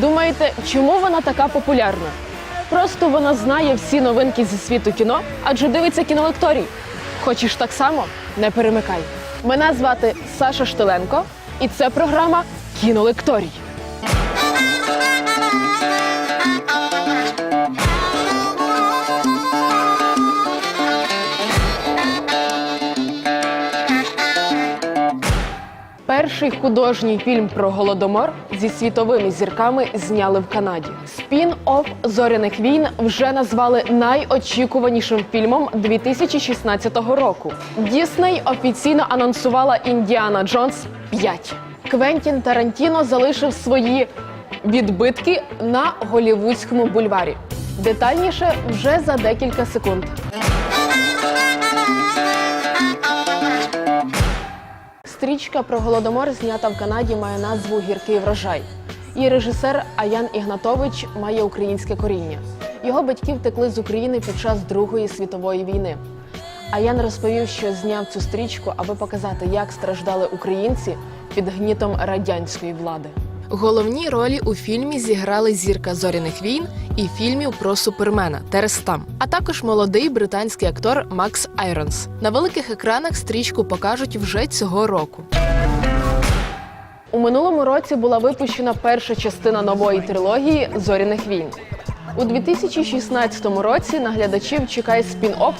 Думаєте, чому вона така популярна? Просто вона знає всі новинки зі світу кіно, адже дивиться кінолекторій. Хочеш так само? Не перемикай. Мене звати Саша Штиленко, і це програма Кінолекторій. Перший художній фільм про голодомор зі світовими зірками зняли в Канаді. Спін-офф зоряних війн вже назвали найочікуванішим фільмом 2016 року. Дісней офіційно анонсувала Індіана Джонс 5. Квентін Тарантіно залишив свої відбитки на голівудському бульварі. Детальніше вже за декілька секунд. Стрічка про голодомор, знята в Канаді, має назву Гіркий врожай. Її режисер Аян Ігнатович має українське коріння. Його батьки втекли з України під час Другої світової війни. Аян розповів, що зняв цю стрічку, аби показати, як страждали українці під гнітом радянської влади. Головні ролі у фільмі зіграли зірка зоряних війн і фільмів про супермена Терес Там, а також молодий британський актор Макс Айронс. На великих екранах стрічку покажуть вже цього року. У минулому році була випущена перша частина нової трилогії Зоряних війн. У 2016 році на глядачів чекає спін-офф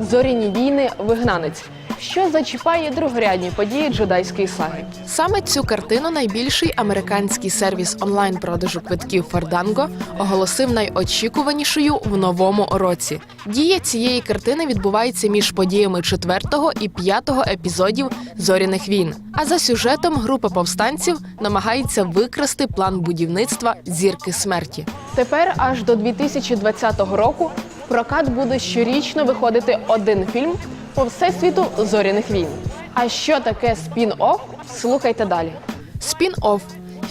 Зоряні війни Вигнанець, що зачіпає другорядні події джедайської саги. Саме цю картину найбільший американський сервіс онлайн-продажу квитків Фарданго оголосив найочікуванішою в новому році. Дія цієї картини відбувається між подіями четвертого і п'ятого епізодів зоряних війн. А за сюжетом група повстанців намагається викрасти план будівництва зірки смерті. Тепер аж до 2020 року в прокат буде щорічно виходити один фільм по всесвіту зоряних війн. А що таке спін-офф? Слухайте далі. Спін-офф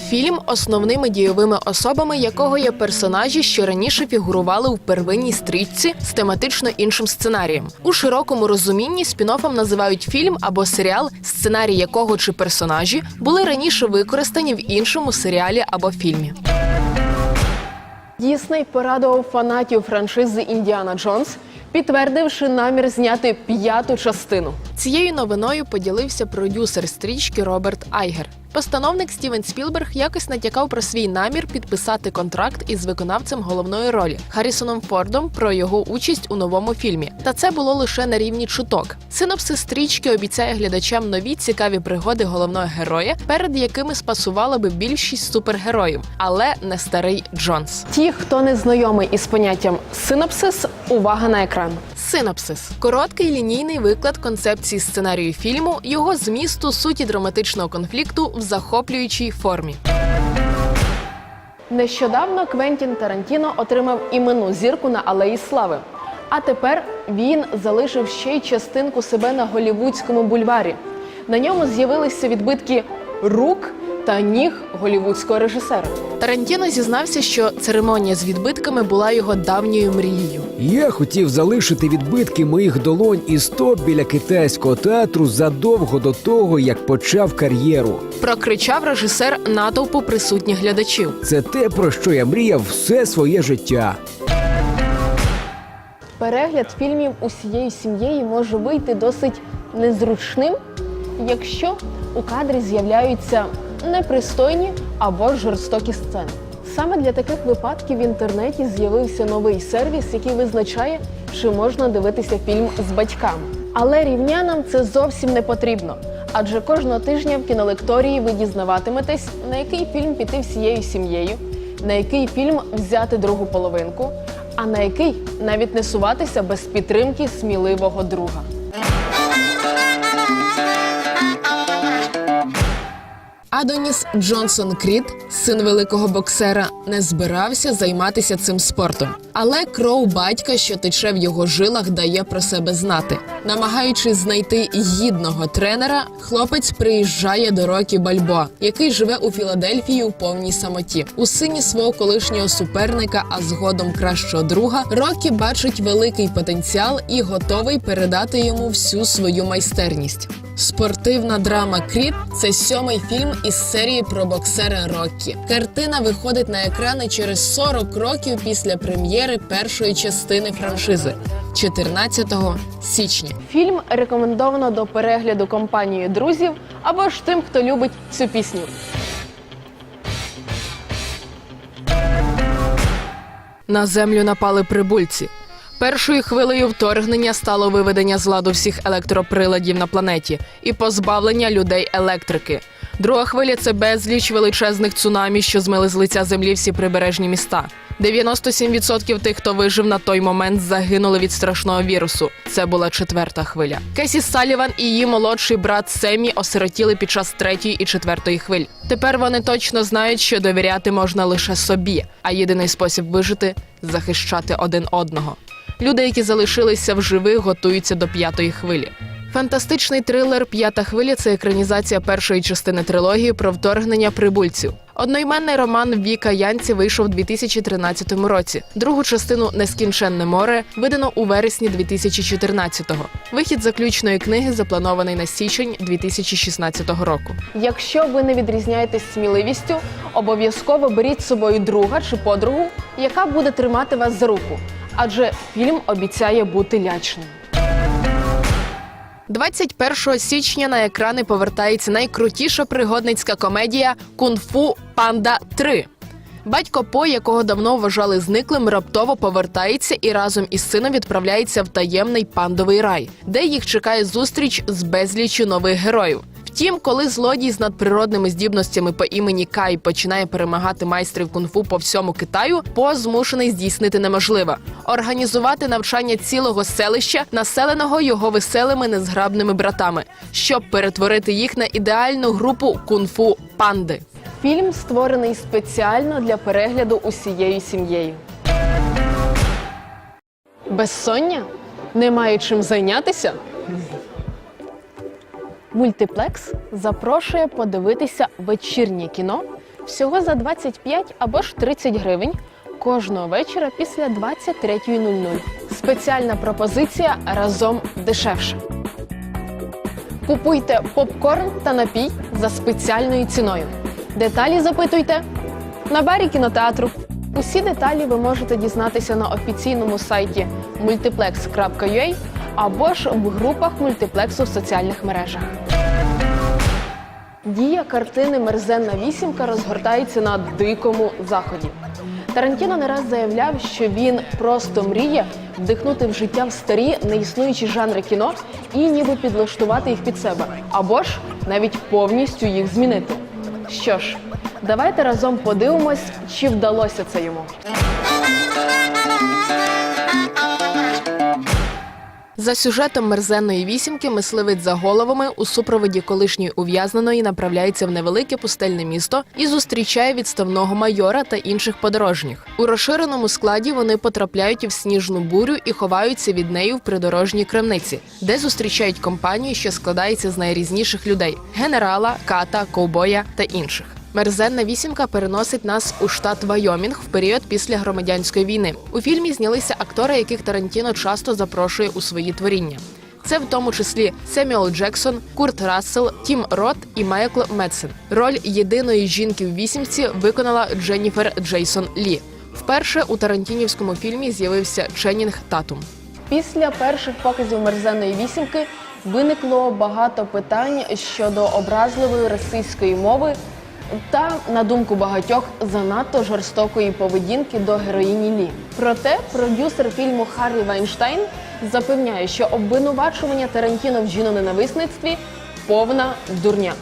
фільм, основними дійовими особами якого є персонажі, що раніше фігурували у первинній стрічці з тематично іншим сценарієм. У широкому розумінні спін-оффом називають фільм або серіал, сценарій якого чи персонажі були раніше використані в іншому серіалі або фільмі. Дісней порадував фанатів франшизи Індіана Джонс, підтвердивши намір зняти п'яту частину. Цією новиною поділився продюсер стрічки Роберт Айгер. Постановник Стівен Спілберг якось натякав про свій намір підписати контракт із виконавцем головної ролі Харрісоном Фордом про його участь у новому фільмі. Та це було лише на рівні чуток. Синопсис стрічки обіцяє глядачам нові цікаві пригоди головного героя, перед якими спасувала би більшість супергероїв, але не старий Джонс. Ті, хто не знайомий із поняттям синопсис, увага на екран. Синопсис короткий лінійний виклад концепції сценарію фільму, його змісту, суті драматичного конфлікту захоплюючій формі. Нещодавно Квентін Тарантіно отримав іменну зірку на Алеї Слави. А тепер він залишив ще й частинку себе на голівудському бульварі. На ньому з'явилися відбитки рук та ніг голівудського режисера. Тарантіно зізнався, що церемонія з відбитками була його давньою мрією. Я хотів залишити відбитки моїх долонь і стоп біля китайського театру задовго до того, як почав кар'єру. Прокричав режисер натовпу присутніх глядачів. Це те, про що я мріяв все своє життя. Перегляд фільмів усією сім'єю може вийти досить незручним, якщо у кадрі з'являються непристойні або жорстокі сцени. Саме для таких випадків в інтернеті з'явився новий сервіс, який визначає, чи можна дивитися фільм з батьками. Але рівнянам це зовсім не потрібно. Адже кожного тижня в кінолекторії ви дізнаватиметесь, на який фільм піти всією сім'єю, на який фільм взяти другу половинку, а на який навіть не суватися без підтримки сміливого друга. Адоніс Джонсон Кріт, син великого боксера, не збирався займатися цим спортом. Але кров батька, що тече в його жилах, дає про себе знати. Намагаючись знайти гідного тренера, хлопець приїжджає до Рокі Бальбоа, який живе у Філадельфії у повній самоті. У сині свого колишнього суперника, а згодом кращого друга, Рокі бачить великий потенціал і готовий передати йому всю свою майстерність. Спортивна драма Кріт це сьомий фільм із серії про боксера Роккі. Картина виходить на екрани через 40 років після прем'єри першої частини франшизи 14 січня. Фільм рекомендовано до перегляду компанією друзів або ж тим, хто любить цю пісню. На землю напали прибульці. Першою хвилею вторгнення стало виведення з ладу всіх електроприладів на планеті і позбавлення людей електрики. Друга хвиля це безліч величезних цунамі, що змили з лиця землі всі прибережні міста. 97% тих, хто вижив на той момент, загинули від страшного вірусу. Це була четверта хвиля. Кесі Саліван і її молодший брат Семі осиротіли під час третьої і четвертої хвиль. Тепер вони точно знають, що довіряти можна лише собі, а єдиний спосіб вижити захищати один одного. Люди, які залишилися в живих, готуються до п'ятої хвилі. Фантастичний трилер П'ята хвиля це екранізація першої частини трилогії про вторгнення прибульців. Одноіменний роман Віка Янці вийшов у 2013 році. Другу частину Нескінченне море видано у вересні 2014-го. Вихід заключної книги запланований на січень 2016 року. Якщо ви не відрізняєтесь сміливістю, обов'язково беріть з собою друга чи подругу, яка буде тримати вас за руку. Адже фільм обіцяє бути лячним. 21 січня на екрани повертається найкрутіша пригодницька комедія Кунг-фу Панда 3. Батько По, якого давно вважали зниклим, раптово повертається і разом із сином відправляється в таємний пандовий рай, де їх чекає зустріч з безліччю нових героїв. Втім, коли злодій з надприродними здібностями по імені Кай починає перемагати майстрів кунг-фу по всьому Китаю, По змушений здійснити неможливе організувати навчання цілого селища, населеного його веселими незграбними братами, щоб перетворити їх на ідеальну групу кунг-фу панди. Фільм створений спеціально для перегляду усією сім'єю. Безсоння? Немає чим зайнятися? Мультиплекс запрошує подивитися вечірнє кіно всього за 25 або ж 30 гривень кожного вечора після 23.00. Спеціальна пропозиція разом дешевше. Купуйте попкорн та напій за спеціальною ціною. Деталі запитуйте на барі кінотеатру. Усі деталі ви можете дізнатися на офіційному сайті multiplex.ua або ж в групах мультиплексу в соціальних мережах. Дія картини Мерзенна вісімка розгортається на дикому заході. Тарантіно не раз заявляв, що він просто мріє вдихнути в життя в старі неіснуючі жанри кіно і ніби підлаштувати їх під себе, або ж навіть повністю їх змінити. Що ж, давайте разом подивимось, чи вдалося це йому. За сюжетом мерзенної вісімки мисливець за головами у супроводі колишньої ув'язненої направляється в невелике пустельне місто і зустрічає відставного майора та інших подорожніх. У розширеному складі вони потрапляють в сніжну бурю і ховаються від неї в придорожній крамниці, де зустрічають компанію, що складається з найрізніших людей: генерала, ката, ковбоя та інших. Мерзенна вісімка переносить нас у штат Вайомінг в період після громадянської війни. У фільмі знялися актори, яких Тарантіно часто запрошує у свої творіння. Це в тому числі Семюел Джексон, Курт Рассел, Тім Рот і Майкл Медсен. Роль єдиної жінки в вісімці виконала Дженніфер Джейсон Лі. Вперше у тарантінівському фільмі з'явився Ченнінг Татум. Після перших показів мерзенної вісімки виникло багато питань щодо образливої російської мови та, на думку багатьох, занадто жорстокої поведінки до героїні Лі. Проте продюсер фільму Харрі Вайнштайн запевняє, що обвинувачування Тарантіно в жіноненависництві повна дурня.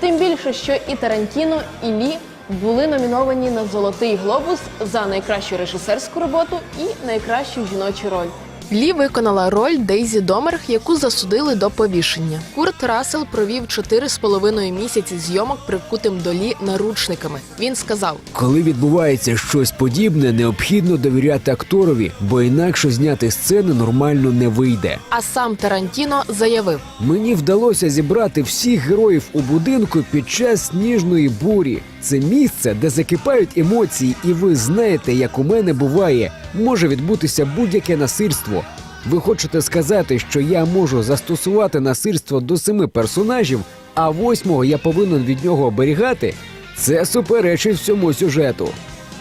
Тим більше, що і Тарантіно, і Лі були номіновані на Золотий глобус за найкращу режисерську роботу і найкращу жіночу роль. Лі виконала роль Дейзі Домерг, яку засудили до повішення. Курт Рассел провів 4,5 місяці зйомок прикутим до Лі наручниками. Він сказав: Коли відбувається щось подібне, необхідно довіряти акторові, бо інакше зняти сцени нормально не вийде. а сам Тарантіно заявив: Мені вдалося зібрати всіх героїв у будинку під час сніжної бурі. Це місце, де закипають емоції, і ви знаєте, як у мене буває, може відбутися будь-яке насильство. Ви хочете сказати, що я можу застосувати насильство до семи персонажів, а восьмого я повинен від нього оберігати? Це суперечить всьому сюжету.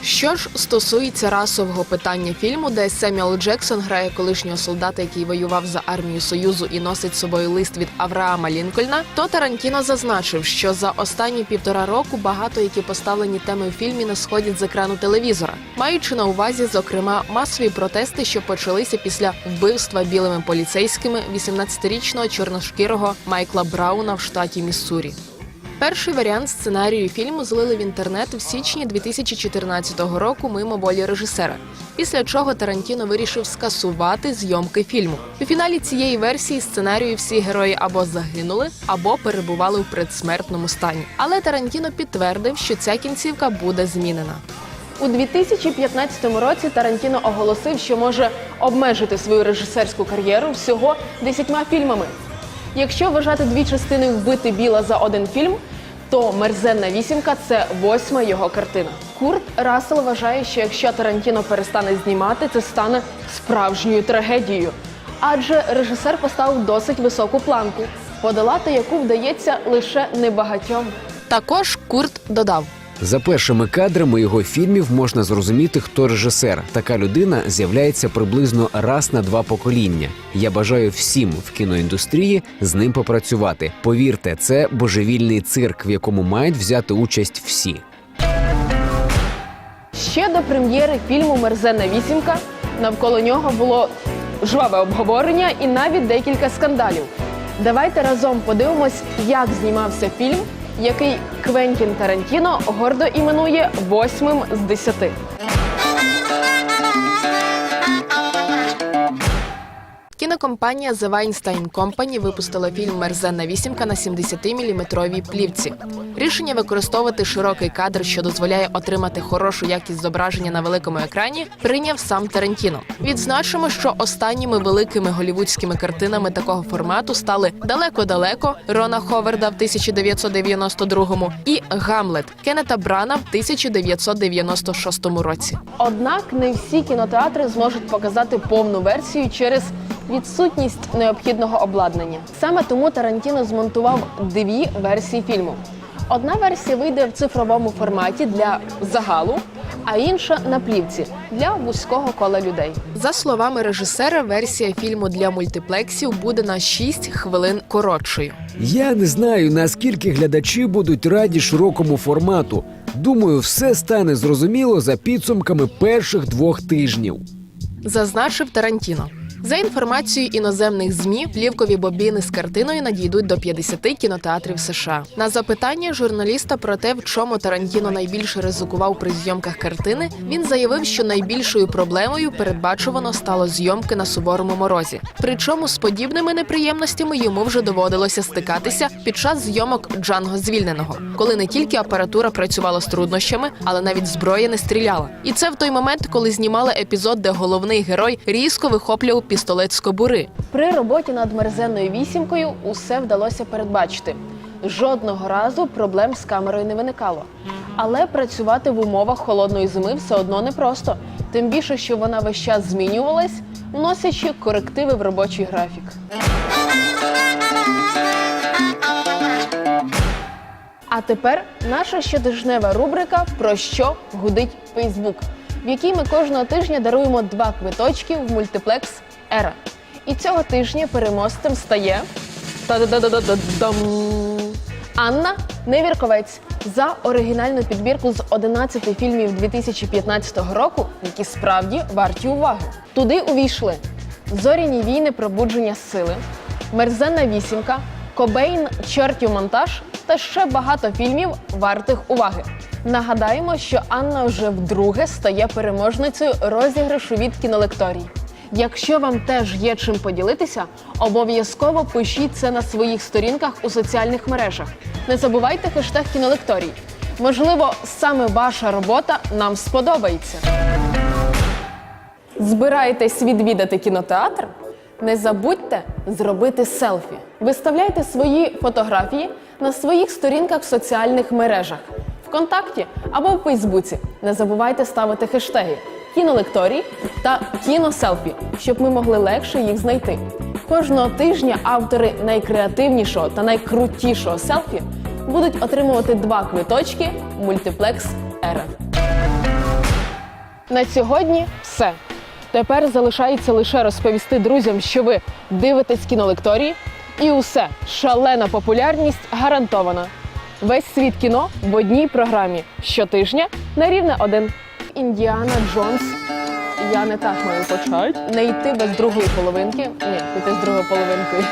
Що ж стосується расового питання фільму, де Семюел Джексон грає колишнього солдата, який воював за армію Союзу і носить з собою лист від Авраама Лінкольна, то Тарантіно зазначив, що за останні півтора року багато які поставлені теми в фільмі не сходять з екрану телевізора, маючи на увазі, зокрема, масові протести, що почалися після вбивства білими поліцейськими 18-річного чорношкірого Майкла Брауна в штаті Міссурі. Перший варіант сценарію фільму злили в інтернет в січні 2014 року мимо волі режисера. Після чого Тарантіно вирішив скасувати зйомки фільму. У фіналі цієї версії сценарію всі герої або загинули, або перебували в предсмертному стані. Але Тарантіно підтвердив, що ця кінцівка буде змінена. У 2015 році Тарантіно оголосив, що може обмежити свою режисерську кар'єру всього 10 фільмами. Якщо вважати дві частини вбити біла за один фільм, то мерзенна вісімка це восьма його картина. Курт Рассел вважає, що якщо Тарантіно перестане знімати, це стане справжньою трагедією. Адже режисер поставив досить високу планку, подолати яку вдається лише небагатьом. Також Курт додав. За першими кадрами його фільмів можна зрозуміти, хто режисер. Така людина з'являється приблизно раз на два покоління. Я бажаю всім в кіноіндустрії з ним попрацювати. Повірте, це божевільний цирк, в якому мають взяти участь всі. Ще до прем'єри фільму Мерзенна вісімка навколо нього було жваве обговорення і навіть декілька скандалів. Давайте разом подивимось, як знімався фільм, який Квентін Тарантіно гордо іменує восьмим з десяти. Кінокомпанія The Weinstein Company випустила фільм Мерзенна вісімка на 70-мм плівці. Рішення використовувати широкий кадр, що дозволяє отримати хорошу якість зображення на великому екрані, прийняв сам Тарантіно. Відзначимо, що останніми великими голівудськими картинами такого формату стали далеко-далеко Рона Ховарда в 1992 і Гамлет Кеннета Брана в 1996 році. Однак не всі кінотеатри зможуть показати повну версію через відсутність необхідного обладнання. Саме тому Тарантіно змонтував дві версії фільму. Одна версія вийде в цифровому форматі для загалу, а інша на плівці для вузького кола людей. За словами режисера, версія фільму для мультиплексів буде на 6 хвилин коротшою. Я не знаю, наскільки глядачі будуть раді широкому формату. Думаю, все стане зрозуміло за підсумками перших двох тижнів. зазначив Тарантіно. За інформацією іноземних змі, плівкові бобіни з картиною надійдуть до 50 кінотеатрів США. На запитання журналіста про те, в чому Тарантіно найбільше ризикував при зйомках картини, він заявив, що найбільшою проблемою передбачувано стало зйомки на суворому морозі. Причому з подібними неприємностями йому вже доводилося стикатися під час зйомок Джанго звільненого, коли не тільки апаратура працювала з труднощами, але навіть зброя не стріляла. І це в той момент, коли знімали епізод, де головний герой різко вихоплював пістолет з кобури. При роботі над мерзенною вісімкою усе вдалося передбачити. Жодного разу проблем з камерою не виникало. Але працювати в умовах холодної зими все одно непросто. Тим більше, що вона весь час змінювалась, вносячи корективи в робочий графік. А тепер наша щотижнева рубрика Про що гудить Фейсбук, в якій ми кожного тижня даруємо два квиточки в мультиплекс Ера. І цього тижня переможцем стає! Анна Невірковець за оригінальну підбірку з 11 фільмів 2015 року, які справді варті уваги. Туди увійшли Зоряні війни пробудження сили, Мерзенна вісімка, Кобейн, чортів монтаж та ще багато фільмів вартих уваги. Нагадаємо, що Анна вже вдруге стає переможницею розіграшу від кінолекторій. Якщо вам теж є чим поділитися, обов'язково пишіть це на своїх сторінках у соціальних мережах. Не забувайте хештег кінолекторій. Можливо, саме ваша робота нам сподобається. Збираєтесь відвідати кінотеатр? Не забудьте зробити селфі. Виставляйте свої фотографії на своїх сторінках в соціальних мережах ВКонтакті або в Фейсбуці. Не забувайте ставити хештеги кінолекторій та кіноселфі, щоб ми могли легше їх знайти. Кожного тижня автори найкреативнішого та найкрутішого селфі будуть отримувати два квиточки мультиплекс РФ. На сьогодні все. Тепер залишається лише розповісти друзям, що ви дивитесь кінолекторії, і усе шалена популярність гарантована. Весь світ кіно в одній програмі щотижня на рівне один. Індіана Джонс. Я не так маю почати. Не йти без другої половинки. Ні, піти з другою половинкою.